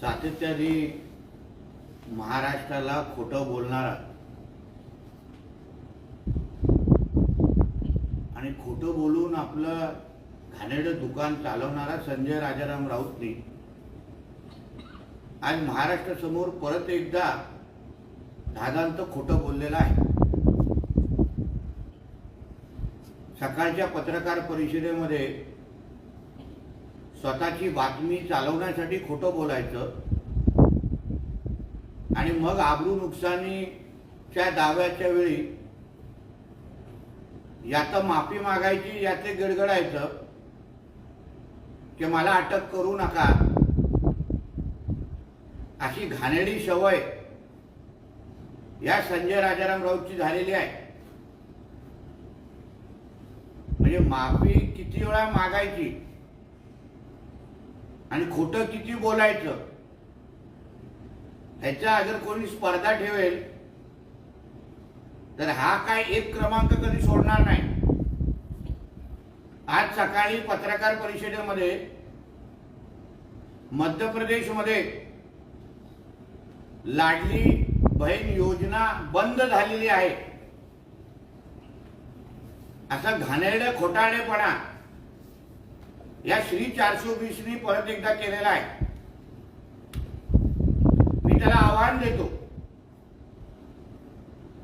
सातत्याने महाराष्ट्राला खोटं बोलणारा आणि खोटं बोलून आपलं घाणेडं दुकान चालवणारा संजय राजाराम राऊतने आज महाराष्ट्रासमोर परत एकदा दादांत खोटं बोललेलं आहे. सकाळच्या पत्रकार परिषदेमध्ये स्वतःची बातमी चालवण्यासाठी खोटं बोलायचं आणि मग आबरू नुकसानीच्या दाव्याच्या वेळी यात माफी मागायची याचे गडगडायचं की मला अटक करू नका. अशी घाणेरडी सवय या संजय राजाराम राऊतची झालेली आहे. म्हणजे माफी किती वेळा मागायची? आणि खोटं किती बोलायचं? ह्याच्या अगर कोणी स्पर्धा ठेवेल तर हा काय एक क्रमांक कधी सोडणार नाही. आज सकाळी पत्रकार परिषदेमध्ये मध्य प्रदेशमध्ये लाडली बहीण योजना बंद झालेली आहे. असा घाणेरडे खोटाळेपणा या श्री चारशे वीसनी परत एकदा केलेला आहे. मी त्याला आव्हान देतो.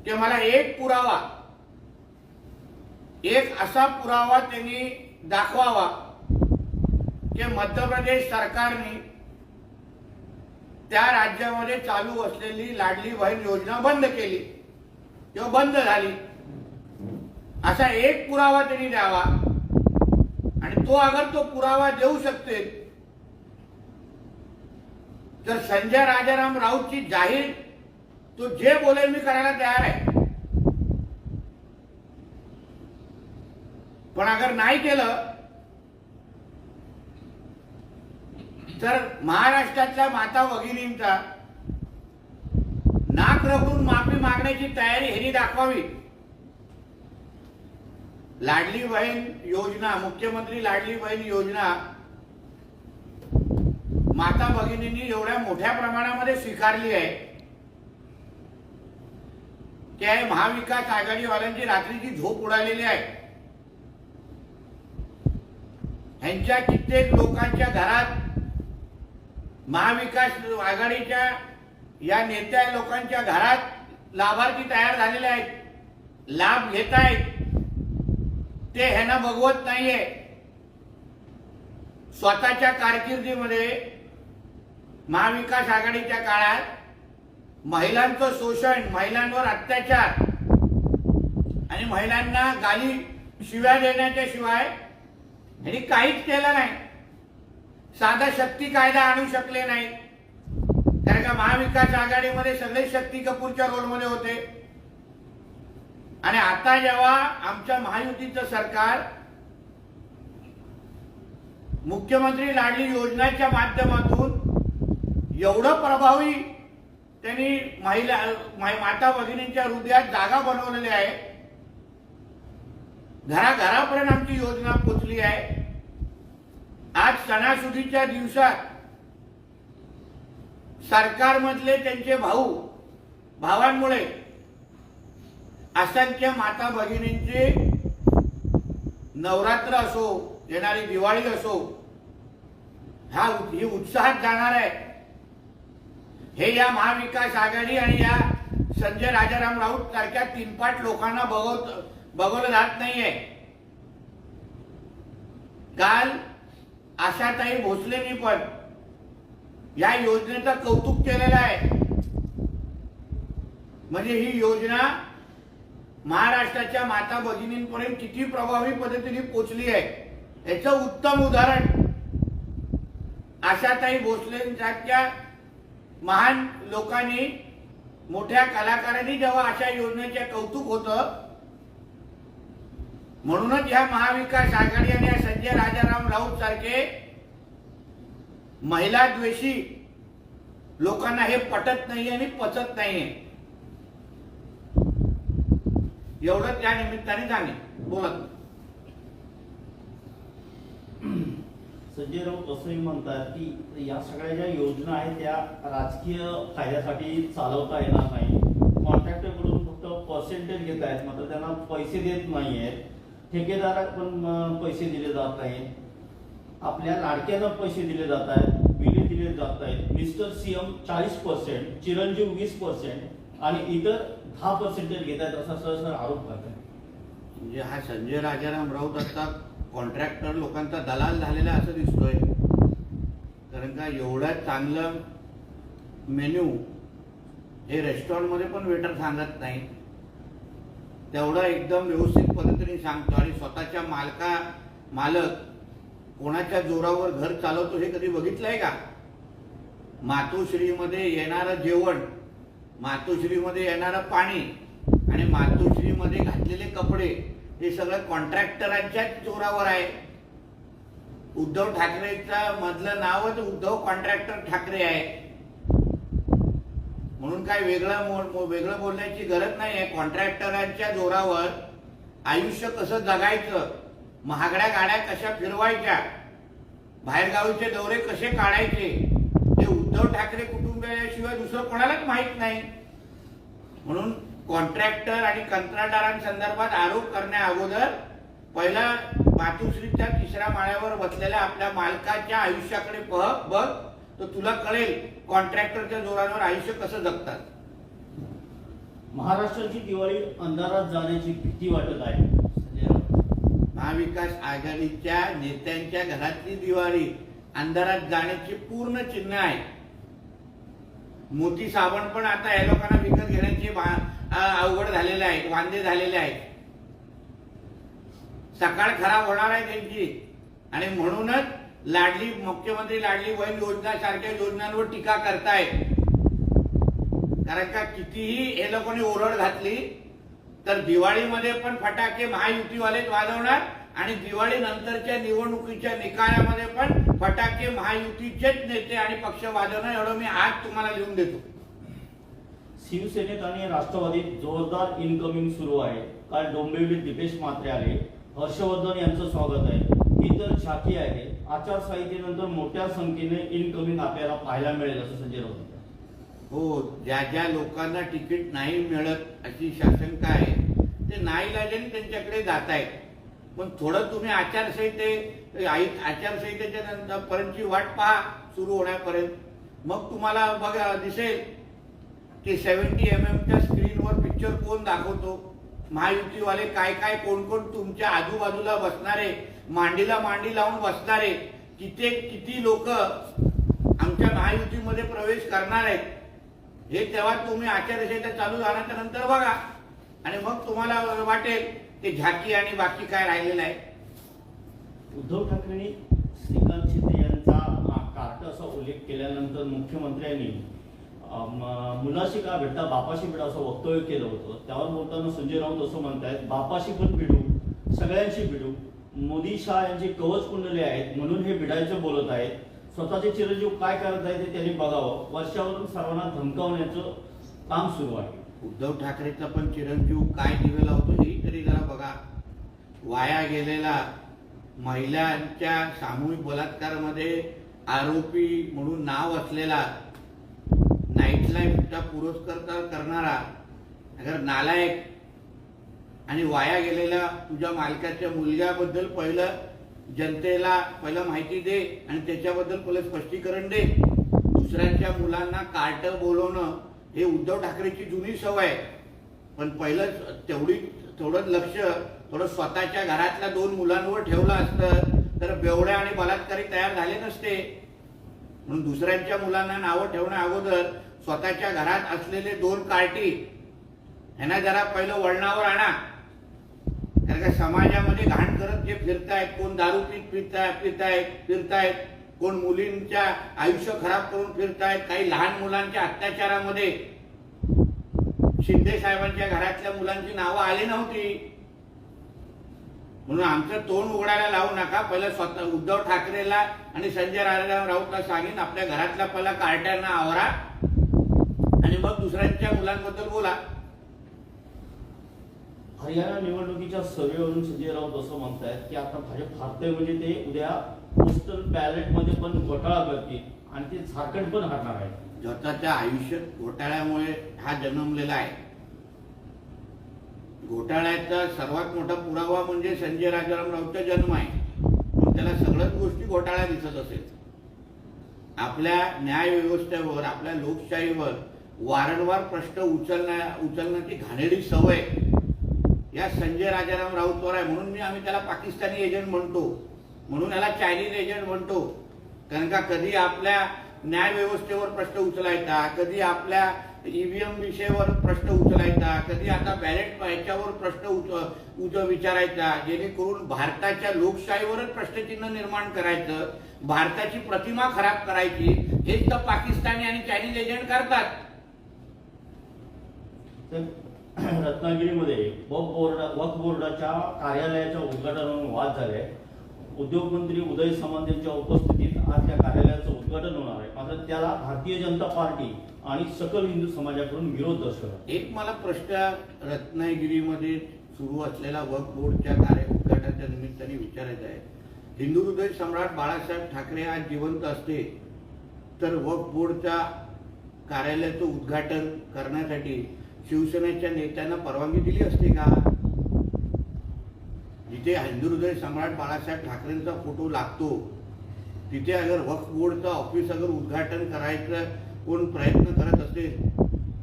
ते मला एक पुरावा एक असा पुरावा त्यांनी दाखवावा की मध्य प्रदेश सरकारने त्या राज्यामध्ये चालू असलेली लाडली बहीण योजना बंद केली. किंवा बंद झाली. असा एक पुरावा त्यांनी द्यावा. आणि तो अगर तो पुरावा देऊ शकते तर संजय राजाराम राऊतची जाहीर तो जे बोलेल मी करायला तयार आहे. पण अगर नाही केलं तर महाराष्ट्रातल्या माता भगिनींचा नाक रखून माफी मागण्याची तयारी ह्यांनी दाखवावी. लाडली बहीण योजना मुख्यमंत्री लाडली बहीण योजना माता भगिनींनी एवढ्या मोठ्या प्रमाणामध्ये स्वीकारली आहे. त्या महाविकास आघाडीवाल्यांची रात्रीची झोप उडालेली आहे. ह्यांच्या कित्येक लोकांच्या घरात महाविकास आघाडीच्या या नेत्या लोकांच्या घरात लाभार्थी तयार झालेले आहेत. लाभ घेत आहेत. ते ह्यांना बघवत नाहीये. स्वतःच्या कारकिर्दीमध्ये महाविकास आघाडीच्या काळात महिलांचं शोषण महिलांवर अत्याचार आणि महिलांना गाली शिव्या देण्याच्या शिवाय यांनी काहीच केलं नाही. साधा शक्ती कायदा आणू शकले नाही. कारण का महाविकास आघाडीमध्ये सगळे शक्ती कपूरच्या रोलमध्ये होते. आणि आता जेव्हा आमच्या महायुतीचं सरकार मुख्यमंत्री लाडली योजनेच्या माध्यमातून एवढं प्रभावी त्यांनी महिला माता भगिनींच्या हृदयात जागा बनवलेली आहे घराघरापर्यंत आमची योजना पोचली आहे. आज सणासुदीच्या दिवसात सरकारमधले त्यांचे भाऊ भावांमुळे असंख्य माता भगिनींचे नवरात्र असो येणारी दिवाळी असो हा ही उत्साहात जाणार आहे. हे या महाविकास आघाडी आणि या संजय राजाराम राऊत सारख्या तीनपाट लोकांना बघवत बघवलं जात नाहीये. काल आशाताई भोसलेनी पण या योजनेचं कौतुक केलेलं आहे. म्हणजे ही योजना महाराष्ट्राच्या माता भगिनींपर्यंत किती प्रभावी पद्धतीने पोचली आहे याचं उत्तम उदाहरण आशाताई भोसलेंसारख्या महान लोकांनी मोठ्या कलाकारांनी जेव्हा अशा योजनेचे कौतुक होतं म्हणूनच ह्या महाविकास आघाडी आणि संजय राजाराम राऊत सारखे महिला द्वेषी लोकांना हे पटत नाही आणि पचत नाहीये. एवढं त्या निमित्ताने जाणे. बोला संजय राऊत असंही म्हणतात की या सगळ्या ज्या योजना आहेत त्या राजकीय फायद्यासाठी चालवता येणार नाही. कॉन्ट्रॅक्टरकडून फक्त पर्सेंटेज घेत आहेत मात्र त्यांना पैसे देत नाही आहेत. ठेकेदार पण पैसे दिले जात नाहीत आपल्या लाडक्यांना पैसे दिले जात आहेत बिले दिले जात आहेत. मिस्टर सीएम चाळीस पर्सेंट चिरंजीव वीस पर्सेंट आणि इतर दहा पर्सेंटेज घेत आहेत असा सहसा आरोप करतात. म्हणजे हा संजय राजाराम राऊत आता कॉन्ट्रॅक्टर लोकांचा दलाल झालेला असं दिसतोय. कारण का एवढं चांगलं मेन्यू हे रेस्टॉरंटमध्ये पण वेटर सांगत नाही. तेवढं एकदम व्यवस्थित पद्धतीने सांगतो आणि स्वतःच्या मालका मालक कोणाच्या जोरावर घर चालवतो हे कधी बघितलंय का? मातोश्रीमध्ये येणारं जेवण मातोश्रीमध्ये येणारं पाणी आणि मातोश्रीमध्ये घातलेले कपडे हे सगळं कॉन्ट्रॅक्टरांच्याच जोरावर आहे. उद्धव ठाकरेचा मधलं नावच उद्धव कॉन्ट्रॅक्टर ठाकरे आहे. म्हणून काय वेगळं वेगळं बोलण्याची गरज नाही आहे. कॉन्ट्रॅक्टरांच्या जोरावर आयुष्य कसं जगायचं महागड्या गाड्या कशा फिरवायच्या बाहेरगावीचे दौरे कसे काढायचे ते उद्धव ठाकरे दुसरं कोणालाच माहीत नाही. म्हणून कॉन्ट्रॅक्टर आणि कंत्राटदारांसंदर्भात आरोप करण्या अगोदर पहिला मातुश्रीच्या तिसऱ्या माळ्यावर बसलेल्या आपल्या मालकाच्या आयुष्याकडे पह बघ तर तुला कळेल कॉन्ट्रॅक्टरच्या जोरावर आयुष्य कसं जगतात. महाराष्ट्राची दिवाळी अंधारात जाण्याची भीती वाटत आहे. महाविकास आघाडीच्या नेत्यांच्या घरातली दिवाळी अंधारात जाण्याची पूर्ण चिन्ह आहे. मोती साबण पण आता या लोकांना विकत घेण्याची अवघड झालेले आहे वांदे झालेले आहेत. सकाळ खराब होणार आहे त्यांची. आणि म्हणूनच लाडली मुख्यमंत्री लाडली बहीण योजना सारख्या योजनांवर टीका करतायत. कारण का कितीही हे लोकांनी ओरड घातली तर दिवाळीमध्ये पण फटाके महायुतीवालेच वाजवणार आणि दिवाळी नंतरच्या निवडणुकीच्या निकालामध्ये पण फटाके महायुतीचेच नेते आणि पक्ष वाजवणार एवढं मी आज तुम्हाला लिहून देतो. शिवसेनेत आणि राष्ट्रवादीत जोरदार इनकमिंग सुरू आहे. काल डोंबिवलीत दीपेश म्हात्रे आले. हर्षवर्धन यांचं स्वागत आहे. ही तर झाकी आहे. आचारसंहितेनंतर मोठ्या संख्येने इनकमिंग आपल्याला पाहायला मिळेल असं संजय राऊत. हो ज्या ज्या लोकांना तिकीट नाही मिळत अशी शासनका आहे ते नाईलाजाने त्यांच्याकडे जात आहेत पण थोडं तुम्ही आचारसंहिते आई- आचारसंहितेच्या नंतर पर्यंतची वाट पहा सुरू होण्यापर्यंत. मग तुम्हाला बघा दिसेल की सेव्हन्टी एम एमच्या स्क्रीनवर पिक्चर कोण दाखवतो? महायुतीवाले काय काय कोण कोण तुमच्या आजूबाजूला बसणारे मांडीला मांडी लावून बसणारे किती किती लोक आमच्या महायुतीमध्ये प्रवेश करणार आहेत? हे तेव्हा तुम्ही आचारसंहिता चालू झाल्याच्यानंतर बघा. आणि मग तुम्हाला वाटेल ते झाकी आणि बाकी काय राहिलेलं आहे? उद्धव ठाकरेंनी श्रीकांत शिंदे यांचा कार्ट असा उल्लेख केल्यानंतर मुख्यमंत्र्यांनी मुलाशी का भेटता बापाशी भेटा असं वक्तव्य केलं होतं. त्यावर बोलताना संजय राऊत असं म्हणतायत बापाशी पण भिडू सगळ्यांशी भिडू. मोदी शाह यांची कवच कुंडले आहेत म्हणून हे भिडायचं बोलत आहेत. स्वतःचे चिरंजीव काय करत आहेत ते त्यांनी बघावं. वर्षावरून सर्वांना धमकावण्याचं काम सुरू आहे. उद्धव ठाकरेचा पण चिरंजीव काय दिवे लावतो हे तरी जरा बघा. वाया गेलेला महिलांच्या सामूहिक बलात्कारामध्ये आरोपी म्हणून नाव असलेला नाईट लाईफचा पुरस्कार करणारा अगर नालायक आणि वाया गेलेल्या तुझ्या मालकाच्या मुलग्याबद्दल पहिलं जनतेला पहिलं माहिती दे आणि त्याच्याबद्दल पहिलं स्पष्टीकरण दे. दुसऱ्यांच्या मुलांना कार्ट बोलवणं हे उद्धव ठाकरेची जुनी सवय आहे. पण पहिलं तेवढी थोडं लक्ष थोडं स्वतःच्या घरातल्या दोन मुलांवर ठेवलं असतं तर बेवड्या आणि बलात्कारी तयार झाले नसते. म्हणून दुसऱ्यांच्या मुलांना नावं ठेवण्या अगोदर स्वतःच्या घरात असलेले दोन कार्टी ह्यांना जरा पहिलं वळणावर आणा. कारण का समाजामध्ये घाण करत जे फिरतायत कोण दारू पीत फिरताय फिरतायत फिरतायत कोण मुलींच्या आयुष्य खराब करून फिरतायत काही लहान मुलांच्या अत्याचारामध्ये. शिंदे साहेबांच्या घरातल्या मुलांची नावं आली नव्हती. म्हणून आमचं तोंड उघडायला लावू नका. पहिलं स्वतः उद्धव ठाकरेला आणि संजय राजाराम राऊतला सांगेन आपल्या घरातल्या पहिला कार्ट्यांना आवरा. आणि मग दुसऱ्यांच्या मुलांबद्दल बोला. हरियाणा निवडणुकीच्या सर्वेवरून संजय राऊत असं म्हणतायत की आता भाजप हारतंय म्हणजे ते उद्या पोस्टल बॅलेटमध्ये पण घोटाळा करतील आणि ते झारखंड पण हरणार आहे. स्वतःच्या आयुष्यात घोटाळ्यामुळे हा जन्मलेला आहे. घोटाळ्याचा सर्वात मोठा पुरावा म्हणजे संजय राजाराम राऊतचा जन्म आहे. मग त्याला सगळ्याच गोष्टी घोटाळ्या दिसत असेल. आपल्या न्याय व्यवस्थेवर आपल्या लोकशाहीवर वारंवार प्रश्न उचलण्या उचलण्याची घाणेरी सवय या संजय राजाराम राऊतवर आहे. म्हणून मी आम्ही त्याला पाकिस्तानी एजंट म्हणतो. म्हणून याला चायनीज एजंट म्हणतो. कारण का कधी आपल्या न्याय व्यवस्थेवर प्रश्न उचलायचा कधी आपल्या ईव्हीएम विषयावर प्रश्न उचलायचा कधी आता बॅलेट याच्यावर प्रश्न उच उच विचारायचा. जेणेकरून भारताच्या लोकशाहीवरच प्रश्नचिन्ह निर्माण करायचं भारताची प्रतिमा खराब करायची हेच तर पाकिस्तानी आणि चायनीज एजंट करतात. तर रत्नागिरीमध्ये वक्फ बोर्ड वक्फ बोर्डाच्या कार्यालयाच्या उद्घाटनावरून वाद झाले. उद्योगमंत्री उदय सामंत यांच्या उपस्थितीत आज त्या कार्यालयाचं उद्घाटन होणार आहे. मात्र त्याला भारतीय जनता पार्टी आणि सकल हिंदू समाजाकडून विरोध दर्शवला. एक मला प्रश्न रत्नागिरीमध्ये सुरू असलेला वक्फ बोर्डच्या कार्य उद्घाटनाच्या निमित्ताने विचारायचा आहे. हिंदू हृदय सम्राट बाळासाहेब ठाकरे आज जिवंत असते तर वक्फ बोर्डच्या कार्यालयाचं उद्घाटन करण्यासाठी शिवसेनेच्या नेत्यांना परवानगी दिली असते का? जिथे हिंदू हृदय सम्राट बाळासाहेब ठाकरेंचा फोटो लागतो. तिथे अगर वक्फ बोर्डचं ऑफिस अगर उद्घाटन करायचं कोण प्रयत्न करत असेल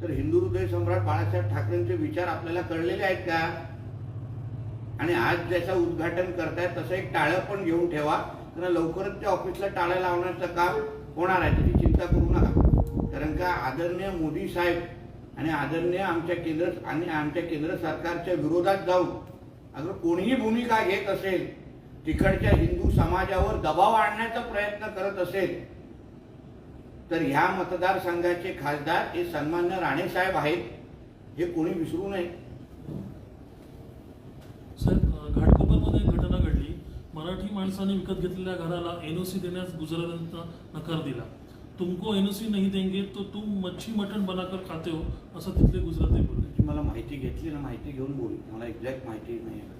तर हिंदू हृदय सम्राट बाळासाहेब ठाकरेंचे विचार आपल्याला कळलेले आहेत का? आणि आज ज्याचं उद्घाटन करतायत तसं एक टाळं पण घेऊन ठेवा. कारण लवकरच त्या ऑफिसला टाळं लावण्याचं काम होणार आहे त्याची चिंता करू नका. कारण का आदरणीय मोदी साहेब आणि आदरणीय आमच्या केंद्र आणि आमच्या केंद्र सरकारच्या विरोधात जाऊन अगर कोणीही भूमिका घेत असेल तिकडच्या हिंदू समाजावर दबाव आणण्याचा प्रयत्न करत असेल तर ह्या मतदारसंघाचे खासदार हे सन्मान्य राणे साहेब आहेत हे कोणी विसरू नये. साहेब घाटकोपरमध्ये एक घटना घडली. मराठी माणसाने विकत घेतलेल्या घराला एनओसी देण्यास गुजरातांना नकार दिला. तुमको एनओसी नहीं देंगे तो तुम मच्छी मटन बनाकर खाते हो असं तिथले गुजराती बोलले मला माहिती घेतली ना माहिती घेऊन बोलू मला एक्झॅक्ट माहिती नाही आहे.